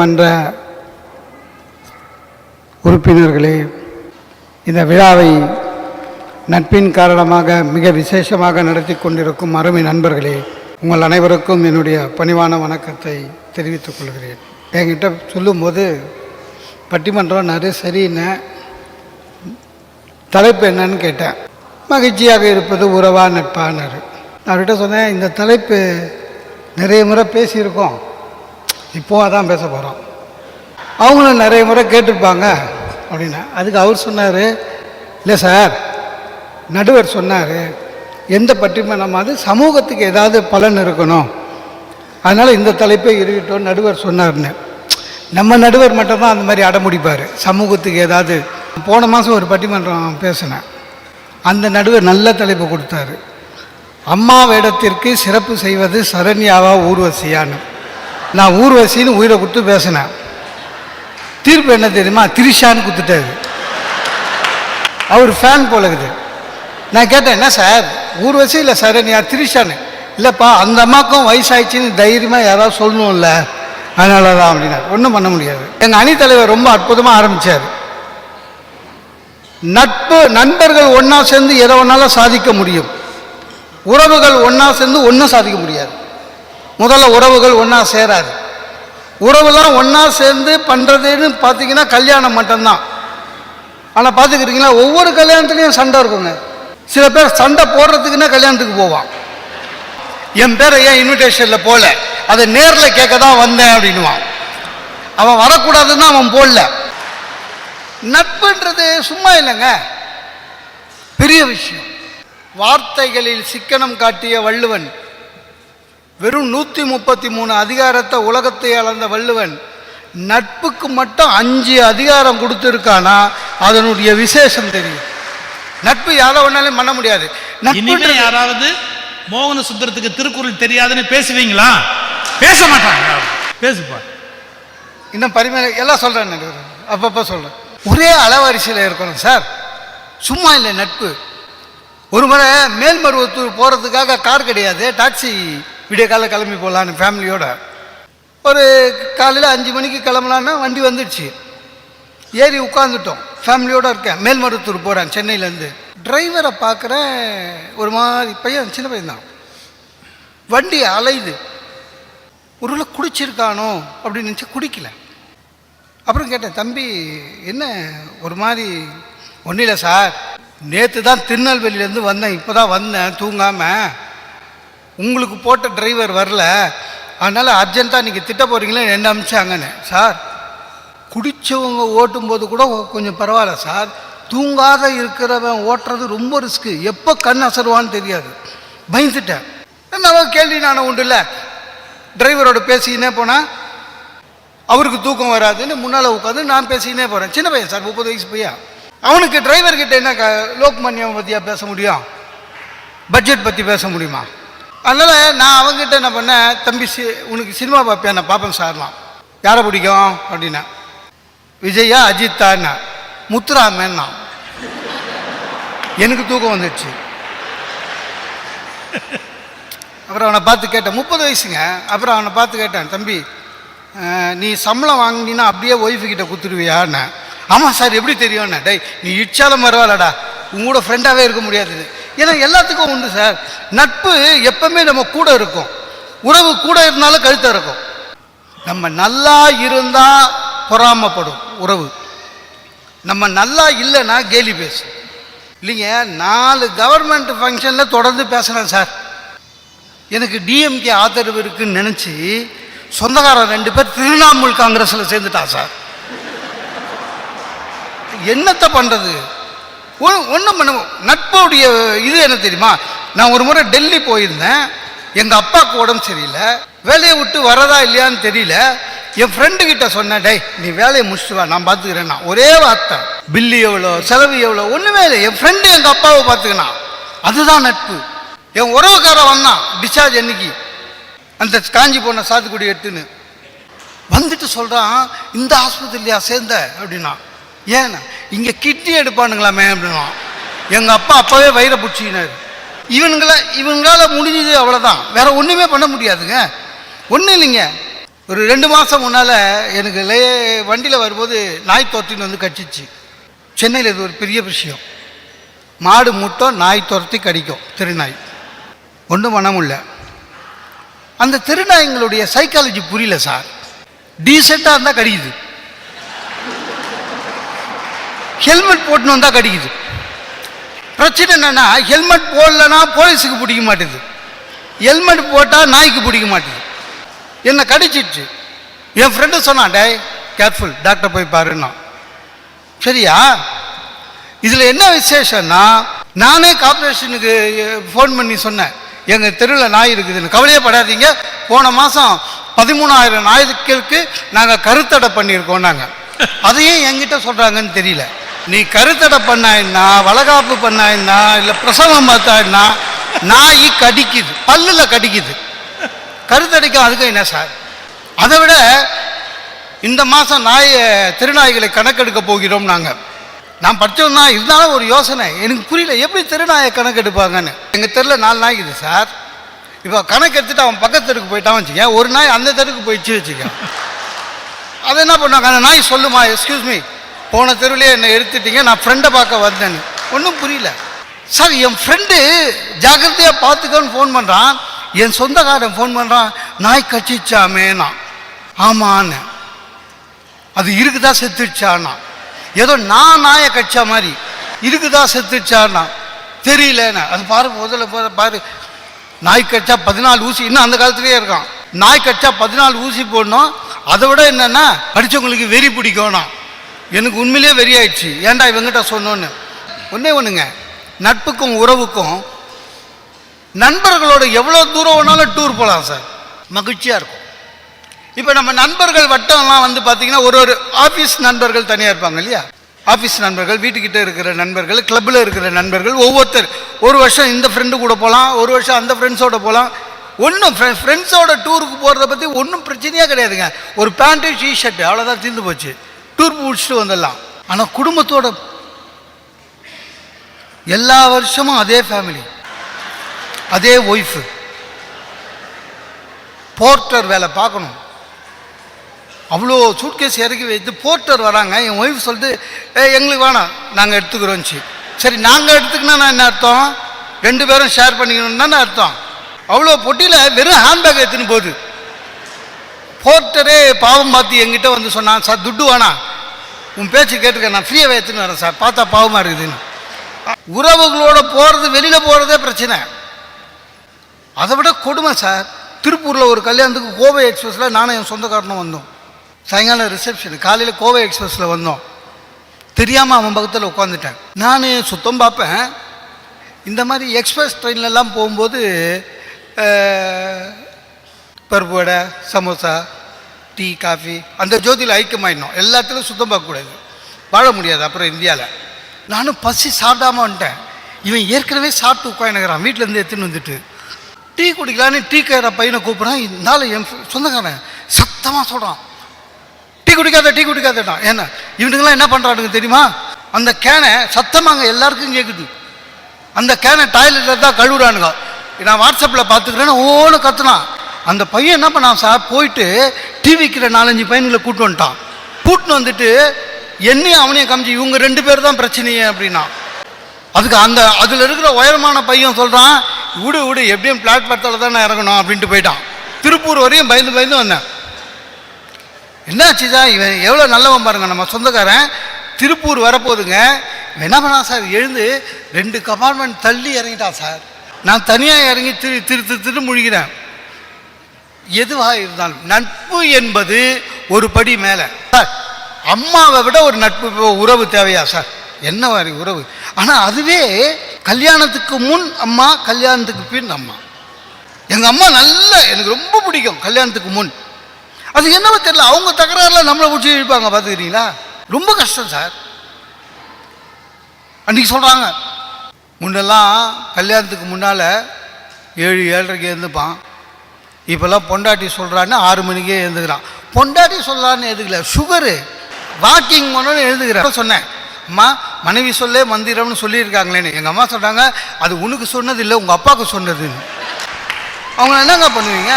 மன்ற உறுப்பினர்களே இந்த விழாவை நட்பின் காரணமாக மிக விசேஷமாக நடத்தி கொண்டிருக்கும் அருமை நண்பர்களே உங்கள் அனைவருக்கும் என்னுடைய பணிவான வணக்கத்தை தெரிவித்துக் கொள்கிறேன். என்கிட்ட சொல்லும்போது பட்டிமன்றம் நிறைய சரின்னு தலைப்பு என்னன்னு கேட்டேன். மகிழ்ச்சியாக இருப்பது உறவா நட்பானாரு நான் அவர்கிட்ட சொன்னேன் இந்த தலைப்பு நிறைய முறை பேசியிருக்கோம். இப்போ அதான் பேச போகிறோம் அவங்களும் நிறைய முறை கேட்டிருப்பாங்க அப்படின்னா. அதுக்கு அவர் சொன்னார் இல்லை சார் நடுவர் சொன்னார் எந்த பட்டிமன்றமாவது சமூகத்துக்கு ஏதாவது பலன் இருக்கணும். அதனால் இந்த தலைப்பை இருக்கட்டும் நடுவர் சொன்னார்னு நம்ம நடுவர் மட்டும்தான் அந்த மாதிரி அடமுடிப்பார் சமூகத்துக்கு ஏதாவது போன மாதம் ஒரு பட்டிமன்றம் பேசினேன். அந்த நடுவர் நல்ல தலைப்பு கொடுத்தாரு. அம்மா வேடத்திற்கு சிறப்பு செய்வது சரண்யாவா ஊர்வசியான்னு. நான் ஊர்வசின்னு உயிரை கொடுத்து பேசினேன். தீர்ப்பு என்ன தெரியுமா? திரிஷான்னு கொடுத்துட்டாரு அவர் ஃபேன் போல இருக்குது. நான் கேட்டேன் என்ன சார்? ஊர்வசி இல்லை சார்? சரண்யா திரிஷான்னு. இல்லைப்பா அந்த அம்மாக்கும் வயசாயிடுச்சின்னு தைரியமாக யாராவது சொல்லணும்ல. அதனால தான் அப்படின்னா ஒன்றும் பண்ண முடியாது. எங்கள் அணித்தலைவர் ரொம்ப அற்புதமாக ஆரம்பித்தார் நட்பு நண்பர்கள் ஒன்றா சேர்ந்து எதை வேணாலும் சாதிக்க முடியும்? உறவுகள் ஒன்றா சேர்ந்து ஒன்றும் சாதிக்க முடியாது. முதல்ல உறவுகள் ஒன்றா சேராது. உறவுலாம் ஒன்றா சேர்ந்து பண்ணுறதுன்னு பார்த்தீங்கன்னா கல்யாணம் மட்டும்தான். ஆனால் பார்த்துக்கிறீங்களா ஒவ்வொரு கல்யாணத்துலேயும் சண்டை இருக்குங்க. சில பேர் சண்டை போடுறதுக்குன்னா கல்யாணத்துக்கு போவான். என் பேரை ஏன் இன்விடேஷனில் போகல அதை நேரில் கேட்க தான் வந்தேன் அப்படின்னுவான். அவன் வரக்கூடாதுன்னு அவன் போடல. நட்புன்றது சும்மா இல்லைங்க. பெரிய விஷயம். வார்த்தைகளில் சிக்கனம் காட்டிய வள்ளுவன் வெறும் நூற்றி முப்பத்தி மூணு அதிகாரத்தை உலகத்தை அளந்த வள்ளுவன் நட்புக்கு மட்டும் அஞ்சு அதிகாரம் கொடுத்துருக்கானா அதனுடைய விசேஷம் தெரியும். நட்பு யாரை வேணாலும் பண்ண முடியாது. நட்புன்றது- யாராவது மோகன சுந்தரத்துக்கு திருக்குறள் தெரியாதுன்னு பேசுவீங்களா? பேச மாட்டாங்க. பேசுப்பா இன்னும் பரிமாற எல்லாம் சொல்கிறேன் அப்பப்போ சொல்கிறேன் ஒரே அளவரிசையில் இருக்கணும் சார். சும்மா இல்லை நட்பு. ஒரு முறை மேல்மருவத்தூர் போகிறதுக்காக கார் கிடையாது டாக்ஸி விடிய காலை கிளம்பி போகலான்னு ஃபேமிலியோட ஒரு காலையில் அஞ்சு மணிக்கு கிளம்பலான்னா வண்டி வந்துடுச்சு. ஏறி உட்காந்துட்டோம் ஃபேமிலியோடு இருக்கேன். மேல்மருத்தூர் போகிறேன் சென்னையிலேருந்து. டிரைவரை பார்க்குறேன் ஒரு மாதிரி பையன் சின்ன பையன் தான். வண்டி அலையுது. ஒருவேளை குடிச்சிருக்கானோ அப்படின்னு நினச்சி குடிக்கல. அப்புறம் கேட்டேன் தம்பி என்ன ஒரு மாதிரி ஒன்றும் இல்லை சார். நேற்று தான் திருநெல்வேலியிலேருந்து வந்தேன். இப்போ தான் வந்தேன் தூங்காமல் உங்களுக்கு போட்ட டிரைவர் வரல. அதனால் அர்ஜென்ட்டாக நீங்கள் திட்ட போகிறீங்களே என்ன அமிச்சாங்கன்னு. சார் குடித்தவங்க ஓட்டும்போது கூட கொஞ்சம் பரவாயில்ல சார். தூங்காத இருக்கிறவன் ஓட்டுறது ரொம்ப ரிஸ்க்கு எப்போ கண் அசருவான்னு தெரியாது. பயந்துட்டேன். நான் கேள்வி நான் உண்டு இல்லை. டிரைவரோட பேசிக்கினே போனால் அவருக்கு தூக்கம் வராதுன்னு முன்னால் உட்காந்து நான் பேசிக்கினே போகிறேன் சின்ன பையன் சார் முப்பது வயசு பையன். அவனுக்கு டிரைவர்கிட்ட என்ன க லோக்மான்யம் பற்றியாக பேச முடியும்? பட்ஜெட் பற்றி பேச முடியுமா? அதனால் நான் அவங்ககிட்ட என்ன பண்ணேன் தம்பி சி உனக்கு சினிமா பார்ப்பேன் நான் பார்ப்பேன் சார்லாம். யாரை பிடிக்கும்? அப்படின்னா விஜயா அஜித்தான்னா. முத்துராமன்னா? எனக்கு தூக்கம் வந்துடுச்சு அப்புறம் அவனை பார்த்து கேட்டேன் முப்பது வயசுங்க. அப்புறம் அவனை பார்த்து கேட்டேன் தம்பி நீ சம்பளம் வாங்கினீன்னா அப்படியே ஒய்ஃபு கிட்ட கொடுத்துருவியான்னு ஆமாம் சார் எப்படி தெரியும்ண்ணே டேய் நீ இச்சாலும் பரவாயில்லடா. உங்களோட ஃப்ரெண்டாகவே இருக்க முடியாதுன்னு ஏன்னா எல்லாத்துக்கும் உண்டு சார். நட்பு எப்பவுமே நம்ம கூட இருக்கும். உறவு கூட இருந்தாலும் கழுத்தாக இருக்கும். நம்ம நல்லா இருந்தால் பொறாமப்படும் உறவு. நம்ம நல்லா இல்லைன்னா கேலி பேசும். இல்லைங்க நாலு கவர்மெண்ட் ஃபங்க்ஷனில் தொடர்ந்து பேசுகிறேன் சார். எனக்கு டிஎம்கே ஆதரவு இருக்குன்னு நினச்சி சொந்தக்காரன் ரெண்டு பேர் திரிணாமுல் காங்கிரஸில் சேர்ந்துட்டான் சார். என்னத்தை பண்ணுறது ஒன்றும் பண்ண நட்புடைய இது என்ன தெரியுமா? நான் ஒரு முறை டெல்லி போயிருந்தேன். எங்கள் அப்பாவுக்கு உடம்பு சரியில்லை. வேலையை விட்டு வரதா இல்லையான்னு தெரியல. என் ஃப்ரெண்டு கிட்ட சொன்னேன் டேய் நீ வேலையை முடிச்சுட்டு வா நான் பார்த்துக்கிறேன் நான். ஒரே வார்த்தை. பில்லு எவ்வளோ? செலவு எவ்வளோ? ஒன்றுமே இல்லை. என் ஃப்ரெண்டு எங்கள் அப்பாவை பார்த்துக்கினான் அதுதான் நட்பு. என் உறவுக்காரன் வந்தான் டிஸ்சார்ஜ் என்னைக்கு? அந்த காஞ்சி போன சாத்துக்குடி எடுத்துன்னு. வந்துட்டு சொல்கிறான் இந்த ஆஸ்பத்திரியா சேர்ந்த? அப்படின்னா. ஏன்னா இங்கே கிட்னி எடுப்பானுங்களாமே அப்படின்னா எங்கள் அப்பா அப்போவே வயிறை பிடிச்சினார் இவனுங்கள இவங்களால முடிஞ்சது அவ்வளோதான் வேற ஒன்றுமே பண்ண முடியாதுங்க. ஒன்றும் இல்லைங்க. ஒரு ரெண்டு மாதம் முன்னால் எனக்கு லே வண்டியில் வரும்போது நாய் துரத்தின்னு வந்து கடிச்சிச்சு. சென்னையில் இது ஒரு பெரிய விஷயம். மாடு முட்டம் நாய் துரத்தி கடிக்கும் திருநாய். ஒன்றும் பண்ண முடியல. அந்த திருநாய்ங்களுடைய சைக்காலஜி புரியல சார். டீசெண்டாக இருந்தால் கடிக்குது. ஹெல்மெட் போட்டுன்னு வந்தால் கடிக்குது. பிரச்சனை என்னன்னா ஹெல்மெட் போடலன்னா போலீஸுக்கு பிடிக்க மாட்டேது. ஹெல்மெட் போட்டால் நாய்க்கு பிடிக்க மாட்டேது. என்னை கடிச்சிடுச்சு. என் ஃப்ரெண்டு சொன்னான் டேய் கேர்ஃபுல் டாக்டர் போய் பாருன்னா சரியா? இதில் என்ன விசேஷம்னா நானே கார்பரேஷனுக்கு ஃபோன் பண்ணி சொன்னேன். எங்கள் தெருவில் நாய் இருக்குதுன்னு. கவலையே படாதீங்க. போன மாதம் பதிமூணாயிரம் நாய்களுக்கு நாங்கள் கருத்தடை பண்ணியிருக்கோம் நாங்கள் அதையும் என்கிட்ட சொல்கிறாங்கன்னு தெரியல. நீ கருத்தடை பண்ணாயின்னா வளகாப்பு பண்ணாயின்னா இல்லை பிரசவம் பார்த்தாயின்னா நாய் கடிக்குது. பல்லில் கடிக்குது. கருத்தடைக்கும் அதுக்கும் என்ன சார்? அதை விட இந்த மாதம் நாய் திருநாய்களை கணக்கெடுக்க போகிறோம் நாங்கள் நான் படித்தோம்னா இருந்தாலும் ஒரு யோசனை. எனக்கு புரியல எப்படி திருநாயை கணக்கெடுப்பாங்கன்னு? எங்கள் தெருவில் நாலு நாய் இது சார். இப்போ கணக்கு எடுத்துட்டு அவன் பக்கத்து தெருக்கு போயிட்டான் வச்சுக்கேன் ஒரு நாய் அந்த தெருக்கு போயிடுச்சு வச்சுக்கேன் அதை என்ன பண்ணுவாங்க? அந்த நாய் சொல்லுமா எக்ஸ்கியூஸ் மீ போன தெருவிலே என்னை எடுத்துட்டீங்க நான் ஃப்ரெண்டை பார்க்க வந்தேன்னு. ஒன்றும் புரியல. சார் என் ஃப்ரெண்டு ஜாக்கிரதையாக பார்த்துக்கோன்னு ஃபோன் பண்ணுறான் என் சொந்தக்காரன் ஃபோன் பண்ணுறான் நாய் கச்சிச்சாமேனா? ஆமான்னு. அது இருக்குதா செத்துடுச்சானா ஏதோ நான் நாயை கடிச்ச மாதிரி. இருக்குதா செத்துடுச்சானா தெரியலண்ணா அது பாரு முதல்ல பாரு பாரு. நாய் கட்சா பதினாலு ஊசி இன்னும் அந்த காலத்துலேயே இருக்கான். நாய் கட்சா பதினாலு ஊசி போடணும். அதை விட என்னென்னா படித்தவங்களுக்கு வெறி பிடிக்கணும் எனக்கு உண்மையிலேயே வெறி ஆயிடுச்சு ஏன்டா இவங்கிட்ட சொன்னோன்னு? ஒன்றே ஒன்றுங்க நட்புக்கும் உறவுக்கும் நண்பர்களோட எவ்வளோ தூரம் வேணாலும் டூர் போகலாம் சார். மகிழ்ச்சியாக இருக்கும். இப்போ நம்ம நண்பர்கள் வட்டம்லாம் வந்து பார்த்தீங்கன்னா ஒரு ஒரு ஆஃபீஸ் நண்பர்கள் தனியாக இருப்பாங்க இல்லையா? ஆஃபீஸ் நண்பர்கள் வீட்டுக்கிட்ட இருக்கிற நண்பர்கள் கிளப்பில் இருக்கிற நண்பர்கள் ஒவ்வொருத்தர். ஒரு வருஷம் இந்த ஃப்ரெண்டு கூட போகலாம் ஒரு வருஷம் அந்த ஃப்ரெண்ட்ஸோட போகலாம். ஒன்றும் ஃப்ரெண்ட்ஸோட டூருக்கு போகிறத பற்றி ஒன்றும் பிரச்சனையாக கிடையாதுங்க. ஒரு பேண்ட்டு டிஷர்ட்டு அவ்வளோதான் தீர்ந்து போச்சு. டூர் முடிச்சுட்டு வந்துடலாம் ஆனால் குடும்பத்தோட எல்லா வருஷமும் அதே ஃபேமிலி அதே ஒய்ஃபு போர்ட்டர் வேலை பார்க்கணும். அவ்வளோ சூட்கேஸ் இறக்கி வைத்து போர்ட்டர் வராங்க. என் ஒய்ஃப் சொல்லிட்டு ஏ எங்களுக்கு வேணாம். நாங்கள் எடுத்துக்கிறோம்ச்சு. சரி நாங்கள் எடுத்துக்கினா நான் என்ன அர்த்தம்? ரெண்டு பேரும் ஷேர் பண்ணிக்கணும்னு அர்த்தம். அவ்வளோ பொட்டியில் வெறும் ஹேண்ட்பேக் எடுத்துன்னு போகுது. போர்ட்டரே பாவம் பார்த்து எங்கிட்ட வந்து சொன்னான் சார் துட்டு வேணாம். உன் பேச்சு கேட்டுக்க நான் ஃப்ரீயாக எடுத்துன்னு வரேன் சார். பார்த்தா பாவமாக இருக்குதுன்னு. உறவுகளோட போகிறது வெளியில் போகிறதே பிரச்சனை. அதை விட கொடுமை சார். திருப்பூரில் ஒரு கல்யாணத்துக்கு கோவை எக்ஸ்பிரஸில் நானும் என் சொந்தக்காரனும் வந்தோம். சாயங்காலம் ரிசப்ஷன் காலையில் கோவை எக்ஸ்பிரஸில் வந்தோம். தெரியாமல் அவன் பக்கத்தில் உட்காந்துட்டேன் நான் சுத்தம் பார்ப்பேன். இந்த மாதிரி எக்ஸ்பிரஸ் ட்ரெயின்லலாம் போகும்போது பருப்பு வடை சமோசா டீ காஃபி அந்த ஜோதியில் ஐக்கியமாயிடணும். எல்லாத்துலையும் சுத்தம் பார்க்கக்கூடாது. வாழ முடியாது அப்புறம் இந்தியாவில் நானும் பசி சாப்பிடாம வந்துட்டேன். இவன் ஏற்கனவே சாப்பிட்டு உட்காந்துக்கிறான் வீட்டிலேருந்து எடுத்துன்னு வந்துட்டு. டீ குடிக்கலான்னு டீ கேட்குற பையனை கூப்பிட்றான். இருந்தாலும் என் சொந்தக்காரன். சத்தமாக சொல்கிறான் டீ குடிக்காத டீ குடிக்காதட்டான். ஏன்னா இவனுங்கெல்லாம் என்ன பண்ணுறானுங்க தெரியுமா? அந்த கேனை சத்தமாங்க எல்லாருக்கும் கேட்குது அந்த கேனை டாய்லெட்டில் தான் கழுவுறானுங்க. நான் வாட்ஸ்அப்பில் பார்த்துக்கிறேன்னு ஓன்னு கத்துனான். அந்த பையன் என்ன பண்ணான் சார்? போயிட்டு டிவிக்கிற நாலஞ்சு பையன்களை கூட்டு வந்துட்டான். கூட்டின்னு வந்துட்டு என்னையும் அவனையும் காமிச்சு இவங்க ரெண்டு பேர் தான் பிரச்சனையே அப்படின்னா அதுக்கு அந்த அதில் இருக்கிற உயரமான பையன் சொல்கிறான் விடு விடு எப்படியும் பிளாட்பாரத்தில் தானே இறங்கணும் அப்படின்ட்டு போயிட்டான். திருப்பூர் வரையும் பயந்து பயந்து வந்தேன். என்னாச்சு சார்? இவன் எவ்வளோ நல்லவன் பாருங்க நம்ம சொந்தக்காரன். திருப்பூர் வரப்போகுதுங்க. என்ன பண்ணான் சார்? எழுந்து ரெண்டு கம்பார்ட்மெண்ட் தள்ளி இறங்கிட்டான் சார். நான் தனியாக இறங்கி திரு திரு திரு திரு முழுகிறேன். எதுவாக இருந்தாலும் நட்பு என்பது ஒரு படி மேலே. சார் அம்மாவை விட ஒரு நட்பு உறவு தேவையா சார்? என்ன மாதிரி உறவு? ஆனால் அதுவே கல்யாணத்துக்கு முன் அம்மா கல்யாணத்துக்கு பின் அம்மா. எங்கள் அம்மா நல்ல எனக்கு ரொம்ப பிடிக்கும் கல்யாணத்துக்கு முன். அது என்னவோ தெரியல அவங்க தகராறுல நம்மளை பிடிச்சி இழுப்பாங்க பார்த்துக்கிறீங்களா? ரொம்ப கஷ்டம் சார். அன்றைக்கி சொல்கிறாங்க முன்னெல்லாம் கல்யாணத்துக்கு முன்னால் ஏழு ஏழரைக்கு இருந்துப்பான் இப்போல்லாம் பொண்டாட்டி சொல்கிறான்னு ஆறு மணிக்கே எழுந்துக்கிறான். பொண்டாட்டி சொல்கிறான்னு எதுக்கல சுகரு. வாக்கிங் பண்ணணும்னு எழுதுகிறேன் சொன்னேன் அம்மா மனைவி சொல்லே மந்திரம்னு சொல்லியிருக்காங்களேன்னு. எங்கள் அம்மா சொல்கிறாங்க அது உனக்கு சொன்னது இல்லை உங்கள் அப்பாவுக்கு சொன்னதுன்னு. அவங்க என்னங்க பண்ணுவீங்க?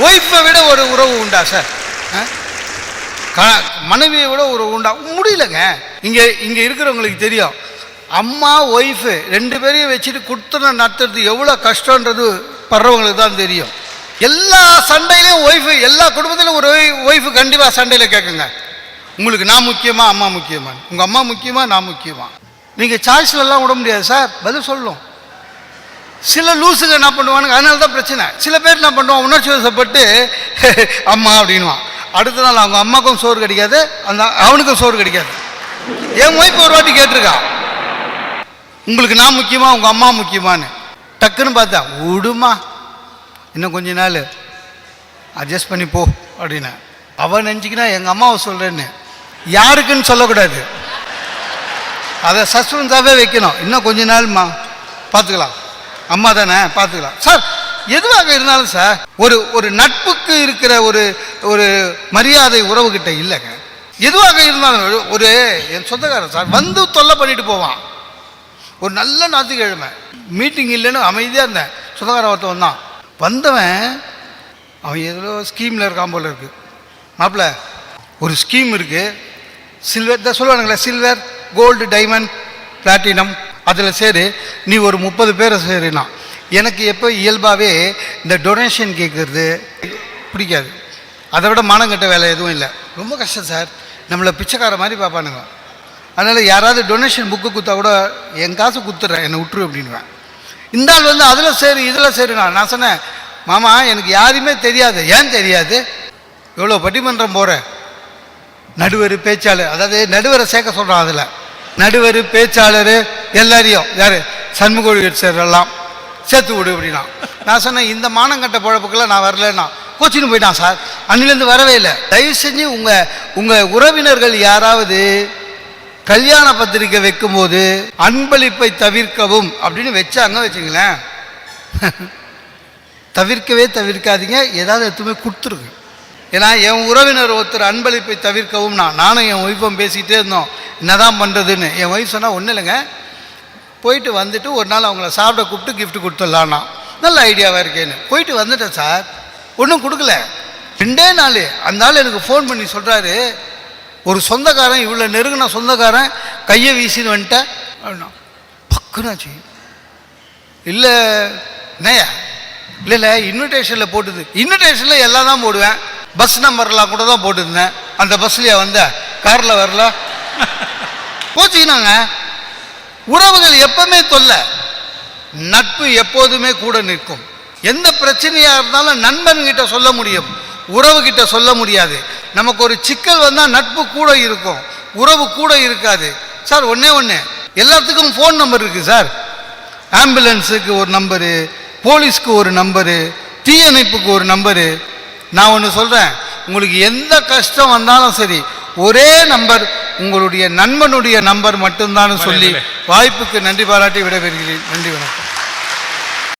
ஒய்ஃபை விட ஒரு உறவு உண்டா சார் ஆ? க- மனைவியை விட ஒரு உண்டா? முடியலங்க. இங்கே இங்கே இருக்கிறவங்களுக்கு தெரியும். அம்மா ஒய்ஃபு ரெண்டு பேரையும் வச்சுட்டு கொடுத்துன நடத்துறது எவ்வளோ கஷ்டன்றது படுறவங்களுக்கு தான் தெரியும். எல்லா சண்டையிலையும் ஒய்ஃபு எல்லா குடும்பத்திலும் ஒரு ஒய்ஃபு கண்டிப்பாக சண்டையில் கேட்குங்க உங்களுக்கு நான் முக்கியமா அம்மா முக்கியமா உங்கள் அம்மா முக்கியமா நான் முக்கியமா? நீங்கள் சாய்ஸ்லலாம் விட முடியாது சார். பதில் சொல்லணும் சில லூஸுங்க என்ன பண்ணுவானுங்க? அதனால தான் பிரச்சனை. சில பேர் என்ன பண்ணுவான் உணர்ச்சி வசப்பட்டு அம்மா அப்படின்வான் அடுத்த நாள் அவங்க அம்மாக்கும் சோறு கிடைக்காது அந்த அவனுக்கும் சோறு கிடைக்காது. என் ஒய்ஃப் ஒரு வாட்டி கேட்டிருக்கா. உங்களுக்கு நான் முக்கியமா உங்கள் அம்மா முக்கியமான்னு. டக்குன்னு பார்த்தா விடுமா இன்னும் கொஞ்ச நாள். அட்ஜஸ்ட் பண்ணி போ அப்படின்னு. அவன் நினச்சிக்கினா எங்கள் அம்மாவை சொல்கிறேன்னு யாருக்குன்னு சொல்லக்கூடாது. அதை சஸ்பென்ஸாகவே வைக்கணும். இன்னும் கொஞ்ச நாள்மா. பார்த்துக்கலாம். அம்மா தானே? பார்த்துக்கலாம். சார் எதுவாக இருந்தாலும் சார் ஒரு ஒரு நட்புக்கு இருக்கிற ஒரு ஒரு மரியாதை உறவுகிட்ட இல்லைங்க. எதுவாக இருந்தாலும் ஒரு- ஒரு என் சொந்தக்காரன் சார் வந்து தொல்லை பண்ணிட்டு போவான். ஒரு நல்ல ஞாயிற்றுக்கிழமை மீட்டிங் இல்லைன்னு அமைதியாக இருந்தேன். சுதகார ஒருத்தன் வந்தான். வந்தவன் அவன் ஏதோ ஸ்கீமில் இருக்கான் போல் இருக்கு. மாப்பிள்ள ஒரு ஸ்கீம் இருக்குது சில்வர் தான் சொல்லுவானுங்களே சில்வர் கோல்டு டைமண்ட் பிளாட்டினம் அதில் சேரு. நீ ஒரு முப்பது பேரை சேருனா. எனக்கு எப்போ இயல்பாகவே இந்த டொனேஷன் கேட்குறது பிடிக்காது. அதை விட மானங்கட்ட வேலை எதுவும் இல்லை. ரொம்ப கஷ்டம் சார். நம்மளை பிச்சைக்கார மாதிரி பார்ப்பானுங்க. அதனால் யாராவது டொனேஷன் புக்கு கொடுத்தா கூட என் காசு கொடுத்துட்றேன் என்னை விட்டுரு அப்படின்வேன் இந்த ஆள் வந்து அதில் சரி இதில் சரி நான் நான் சொன்னேன் மாமா எனக்கு யாரையுமே தெரியாது. ஏன் தெரியாது? எவ்வளோ பட்டிமன்றம் போகிறேன் நடுவர் பேச்சாளர். அதாவது நடுவரை சேர்க்க சொல்கிறான் அதில். நடுவர் பேச்சாளர் எல்லாரையும் யார்? சண்முக சார் எல்லாம் சேர்த்து விடு அப்படின்னா நான் சொன்னேன் இந்த மானங்கட்ட பழப்புக்கெல்லாம் நான் வரலன்னா கோச்சின்னு போயிட்டான் சார். அன்னிலேருந்து வரவே இல்லை. தயவு செஞ்சு உங்கள் உங்கள் உறவினர்கள் யாராவது கல்யாண பத்திரிக்கை வைக்கும்போது அன்பளிப்பை தவிர்க்கவும் அப்படின்னு வச்சாங்க வச்சுங்களேன் தவிர்க்கவே தவிர்க்காதீங்க. ஏதாவது எதுவுமே கொடுத்துருங்க. ஏன்னா என் உறவினர் ஒருத்தர் அன்பளிப்பை தவிர்க்கவும் நான் நானும் என் ஒய்ஃபும் பேசிகிட்டே இருந்தோம். என்னதான் பண்ணுறதுன்னு என் ஒய்ஃப் சொன்னால் ஒன்றும் இல்லைங்க. போயிட்டு வந்துட்டு ஒரு நாள் அவங்கள சாப்பிட கூப்பிட்டு கிஃப்ட் கொடுத்துடலான்னா நல்ல ஐடியாவாக இருக்கேன்னு. போயிட்டு வந்துட்டேன் சார். ஒன்றும் கொடுக்கல. ரெண்டே நாள். அந்த ஆள் எனக்கு ஃபோன் பண்ணி சொல்கிறாரு ஒரு சொந்தக்காரன் இவ்வளோ நெருங்கின சொந்தக்காரன் கையை வீசின்னு வந்துட்டேன் அப்படின்னா பக்குனாச்சு இல்லை என்னையா இல்லை இல்லை இன்விடேஷனில் போட்டுது. இன்விடேஷனில் எல்லாம் தான் போடுவேன். பஸ் நம்பர்லாம் கூட தான் போட்டுருந்தேன். அந்த பஸ்லையா வந்த? காரில் வரல. போச்சுக்கினாங்க உறவுகள் எப்பவுமே தொல்லை. நட்பு எப்போதுமே கூட நிற்கும். எந்த பிரச்சனையாக இருந்தாலும் நண்பன்கிட்ட சொல்ல முடியும். உறவு கிட்ட சொல்ல முடியாது. நமக்கு ஒரு சிக்கல் வந்தால் நட்பு கூட இருக்கும் உறவு கூட இருக்காது. சார் ஒன்றே ஒன்று எல்லாத்துக்கும் ஃபோன் நம்பர் இருக்குது சார். ஆம்புலன்ஸுக்கு ஒரு நம்பரு போலீஸ்க்கு ஒரு நம்பரு தீயணைப்புக்கு ஒரு நம்பரு நான் ஒன்று சொல்கிறேன் உங்களுக்கு எந்த கஷ்டம் வந்தாலும் சரி ஒரே நம்பர் உங்களுடைய நண்பனுடைய நம்பர் மட்டும்தான் சொல்லி வாய்ப்புக்கு நன்றி பாராட்டி விடைபெறுகிறேன். நன்றி வணக்கம்.